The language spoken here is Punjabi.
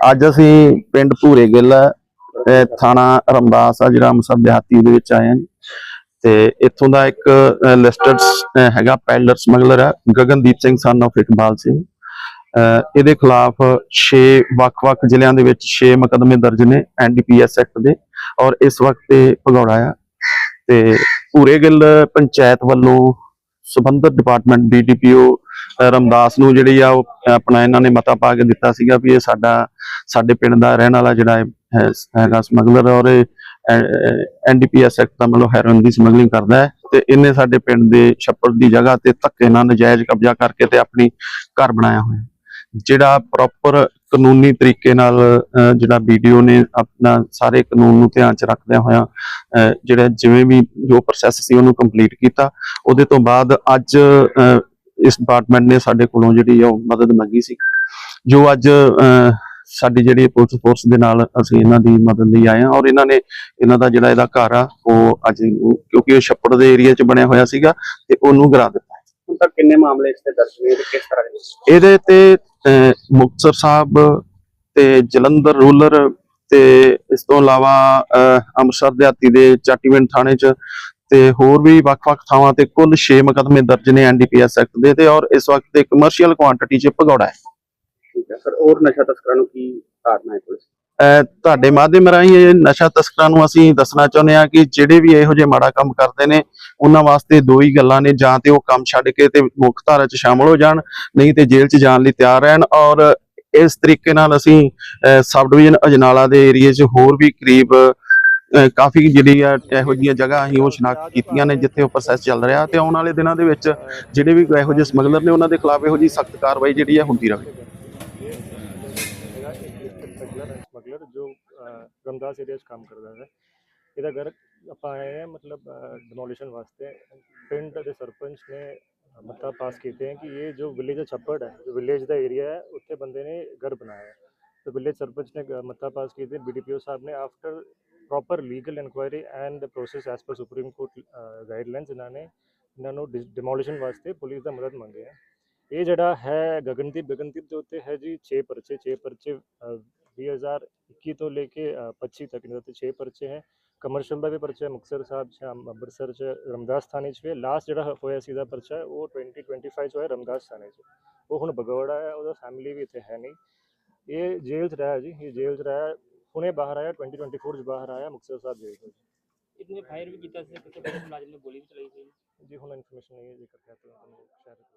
ਅੱਜ ਅਸੀਂ ਪਿੰਡ ਭੂਰੇ ਗਿੱਲ ਥਾਣਾ ਰਮਦਾਸ ਆ, ਜਿਹੜਾ ਅੰਮ੍ਰਿਤਸਰ ਦਿਹਾਤੀ ਦੇ ਵਿੱਚ ਆਏ ਹਾਂ ਤੇ ਇੱਥੋਂ ਦਾ ਇੱਕ ਲਿਸਟਡ ਹੈਗਾ ਪੈਡਲਰ ਸਮਗਲਰ ਹੈ ਗਗਨਦੀਪ ਸਿੰਘ ਸਨ of ਇਕਬਾਲ ਸਿੰਘ। ਇਹਦੇ ਖਿਲਾਫ 6 ਵੱਖ-ਵੱਖ ਜ਼ਿਲ੍ਹਿਆਂ ਦੇ ਵਿੱਚ 6 ਮੁਕੱਦਮੇ ਦਰਜ ਨੇ ਐਨਡੀਪੀਐਸ ਐਕਟ ਦੇ, ਔਰ ਇਸ ਵਕਤ ਇਹ ਭਗੌੜਾ ਆ। ਤੇ ਭੂਰੇ ਗਿੱਲ ਪੰਚਾਇਤ ਵੱਲੋਂ ਸੰਬੰਧਿਤ ਡਿਪਾਰਟਮੈਂਟ ਡੀਡੀਪੀਓ ਰਮਦਾਸ ਨੂੰ ਜਿਹੜੀ ਆ ਉਹ ਆਪਣਾ ਇਹਨਾਂ ਨੇ ਮਤਾ ਪਾ ਕੇ ਦਿੱਤਾ ਸੀਗਾ ਵੀ ਇਹ ਸਾਡਾ, ਸਾਡੇ ਪਿੰਡ ਦਾ ਰਹਿਣ ਵਾਲਾ ਜਿਹੜਾ ਹੈ- ਹੈ- ਹੈਗਾ ਸਮਗਲਰ ਔਰ ਐਨਡੀਪੀਐਸ ਐਕਟ ਦਾ ਮਤਲਬ ਹੈਰੋਇਨ ਦੀ ਸਮਗਲਿੰਗ ਕਰਦਾ ਹੈ ਤੇ ਇਹਨੇ ਸਾਡੇ ਪਿੰਡ ਦੇ ਛੱਪੜ ਦੀ ਜਗ੍ਹਾ ਤੇ ਧੱਕੇ ਨਾਲ ਨਜਾਇਜ਼ ਕਬਜ਼ਾ ਕਰਕੇ ਤੇ ਆਪਣੀ ਘਰ ਬਣਾਇਆ ਹੋਇਆ ਜਿਹੜਾ ਪ੍ਰੋਪਰ ਕਾਨੂੰਨੀ ਤਰੀਕੇ ਨਾਲ ਜਿਹੜਾ ਵੀਡੀਓ ਨੇ ਆਪਣਾ ਸਾਰੇ ਕਾਨੂੰਨ ਨੂੰ ਧਿਆਨ ਚ ਰੱਖਦਿਆਂ ਹੋਇਆ ਜਿਹੜਾ ਜਿਵੇਂ ਵੀ ਜੋ ਪ੍ਰੋਸੈਸ ਸੀ ਉਹਨੂੰ ਕੰਪਲੀਟ ਕੀਤਾ। ਉਹਦੇ ਤੋਂ ਬਾਅਦ ਅੱਜ ਇਸ ਡਿਪਾਰਟਮੈਂਟ ਨੇ ਸਾਡੇ ਕੋਲੋਂ ਜਿਹੜੀ ਆ ਉਹ ਮਦਦ ਮੰਗੀ ਸੀ। ਜੋ ਅੱਜ ਸਾਡੀ ਜਿਹੜੀ ਪੁਲਿਸ ਫੋਰਸ ਦੇ ਨਾਲ ਅਸੀਂ ਇਹਨਾਂ ਦੀ ਮਦਦ ਲਈ ਆਏ ਹਾਂ ਔਰ ਇਹਨਾਂ ਨੇ ਇਹਨਾਂ ਦਾ ਜਿਹੜਾ ਇਹਦਾ ਘਰ ਆ ਉਹ ਅੱਜ ਉਹ- ਕਿਉਂਕਿ ਇਹ ਛੱਪੜ ਦੇ ਏਰੀਆ 'ਚ ਬਣਿਆ ਹੋਇਆ ਸੀਗਾ ਤੇ ਉਹਨੂੰ ਗਿਰਾ ਦਿੱਤਾ। ਹੁਣ ਤੱਕ ਕਿੰਨੇ ਮਾਮਲੇ ਇਸ ਤੇ ਦਰਜ ਹੋਏ ਤੇ ਕਿਸ ਤਰ੍ਹਾਂ ਦੇ? ਇਹਦੇ ਤੇ ਮੁਕਤਸਰ ਸਾਹਿਬ ਤੇ ਜਲੰਧਰ ਰੂਰਲ ਤੇ ਇਸ ਤੋਂ ਇਲਾਵਾ ਅੰਮ੍ਰਿਤਸਰ ਦਿਹਾਤੀ ਦੇ ਚਾਟੀਵਿੰਡ ਥਾਣੇ 'ਚ ਤੇ ਹੋਰ ਵੀ ਵੱਖ-ਵੱਖ ਥਾਵਾਂ ਤੇ ਕੁੱਲ 6 ਮੁਕੱਦਮੇ ਦਰਜ ਨੇ ਐਨਡੀਪੀਐਸ ਐਕਟ ਦੇ ਤੇ ਔਰ ਇਸ ਵਕਤ ਤੇ ਕਮਰਸ਼ੀਅਲ ਕੁਆਂਟੀਟੀ 'ਚ ਭਗੌੜਾ ਹੈ। ਠੀਕ ਹੈ ਸਰ ਹੋਰ ਨਸ਼ਾ ਤਸਕਰਾਂ ਨੂੰ ਕੀ ਧਾਰਨਾ ਹੈ ਪੁਲਿਸ? ਤੁਹਾਡੇ ਮਾਧਿਅਮ ਰਾਹੀਂ ਇਹ ਨਸ਼ਾ ਤਸਕਰਾਂ ਨੂੰ ਅਸੀਂ ਦੱਸਣਾ ਚਾਹੁੰਦੇ ਹਾਂ ਕਿ ਜਿਹੜੇ ਵੀ ਇਹੋ ਜਿਹੇ ਮਾੜਾ ਕੰਮ ਕਰਦੇ ਨੇ ਉਹਨਾਂ ਵਾਸਤੇ ਦੋ ਹੀ ਗੱਲਾਂ ਨੇ ਜਾਂ ਤੇ ਉਹ ਕੰਮ ਛੱਡ ਕੇ ਤੇ ਮੁੱਖ ਧਾਰਾ 'ਚ ਸ਼ਾਮਲ ਹੋ ਜਾਣ ਨਹੀਂ ਤੇ ਜੇਲ੍ਹ 'ਚ ਜਾਣ ਲਈ ਤਿਆਰ ਰਹਿਣ। ਔਰ ਇਸ ਤਰੀਕੇ ਨਾਲ ਅਸੀਂ ਸਬ ਡਿਵੀਜ਼ਨ ਅਜਨਾਲਾ ਦੇ ਏਰੀਏ 'ਚ ਹੋਰ ਵੀ ਕਰੀਬ ਕਾਫੀ ਜਿਹੜੀ ਆ ਇਹੋ ਜਿਹੀਆਂ ਜਗ੍ਹਾ ਅਸੀਂ ਉਹ ਸ਼ਨਾਖਤ ਕੀਤੀਆਂ ਨੇ ਜਿੱਥੇ ਉਹ ਪ੍ਰੋਸੈਸ ਚੱਲ ਰਿਹਾ ਤੇ ਆਉਣ ਵਾਲੇ ਦਿਨਾਂ ਦੇ ਵਿੱਚ ਜਿਹੜੇ ਵੀ ਇਹੋ ਜਿਹੇ ਸਮਗਲਰ ਨੇ ਉਹਨਾਂ ਦੇ ਖਿਲਾਫ ਇਹੋ ਜਿਹੀ ਸਖਤ ਕਾਰਵਾਈ ਜਿਹੜੀ ਆ ਹੁੰਦੀ ਰਹੇ। ਸਮਗਲਰ ਜੋ ਅਹ, ਰਮਦਾਸ ਕੰਮ ਕਰਦਾ ਹੈ ਇਹਦਾ ਘਰ ਆਪਾਂ ਆਏ ਹਾਂ ਮਤਲਬ ਡਿਮੋਲੀਸ਼ਨ ਵਾਸਤੇ ਪਿੰਡ ਦੇ ਸਰਪੰਚ ਨੇ ਮਤਾ ਪਾਸ ਕੀਤੇ ਹੈ ਕਿ ਇਹ ਜੋ ਵਿਲੇਜ ਦਾ ਛੱਪੜ ਹੈ ਜੋ ਵਿਲੇਜ ਦਾ ਏਰੀਆ ਹੈ ਉੱਥੇ ਬੰਦੇ ਨੇ ਘਰ ਬਣਾਇਆ ਹੈ तो विलेज सरपंच ने ग- मता पास की थी बीडीपीओ साहब ने after proper legal inquiry and process as per Supreme Court guidelines इन्होंने ਇਹਨਾਂ ਨੂੰ ਡਿਮੋਲੀਸ਼ਨ ਵਾਸਤੇ ਪੁਲਿਸ ਦਾ ਮਦਦ ਮੰਗੇ ਹੈ ਇਹ ਜਿਹੜਾ ਹੈ ਗਗਨਦੀਪ ਗਗਨਦੀਪ ਦੇ ਉੱਤੇ ਹੈ ਜੀ 6 ਪਰਚੇ 6 ਪਰਚੇ ਅ, 2021 ਤੋਂ ਲੈ ਕੇ ਅ, 25 ਤੱਕ ਇਹਨਾਂ ਦੇ 6 ਪਰਚੇ ਹੈ ਕਮਰਸ਼ੀਅਲ ਦਾ ਵੀ ਪਰਚਾ ਹੈ ਮੁਕਤਸਰ ਸਾਹਿਬ ਚ ਅਮ, ਅੰਮ੍ਰਿਤਸਰ ਚ ਰਮਦਾਸ ਥਾਣੇ ਚ ਵੀ ਲਾਸਟ ਜਿਹੜਾ ਹੋਇਆ ਸੀ ਦਾ ਪਰਚਾ ਉਹ 2025 ਚ ਹੋਇਆ ਰਮਦਾਸ ਥਾਣੇ ਚ ਉਹ ਹੁਣ ਬਗੌੜਾ ਹੈ ਉਹਦਾ ਫੈਮਿਲੀ ਵੀ ਇੱਥੇ ਹੈ ਨਹੀਂ ਇਹ ਜੇਲ੍ਹ 'ਚ ਰਿਹਾ ਜੀ ਇਹ ਜੇਲ੍ਹ 'ਚ ਰਿਹਾ ਹੁਣੇ ਬਾਹਰ ਆਇਆ 2024 ਚ ਬਾਹਰ ਆਇਆ ਮੁਕਤਸਰ ਸਾਹਿਬ ਜੇਲ੍ਹ ਤੋਂ ਇਤਨੇ ਫਾਇਰ ਵੀ ਕੀਤਾ ਸੀ ਕਿਸੇ ਮੁਲਾਜ਼ਮ ਨੇ ਗੋਲੀ ਵੀ ਚਲਾਈ ਸੀ ਜੀ ਹੁਣ ਇਨਫੋਰਮੇਸ਼ਨ ਨਹੀਂ ਹੈ ਜੇਕਰ ਹੈ ਤਾਂ ਕਰਾਂਗੇ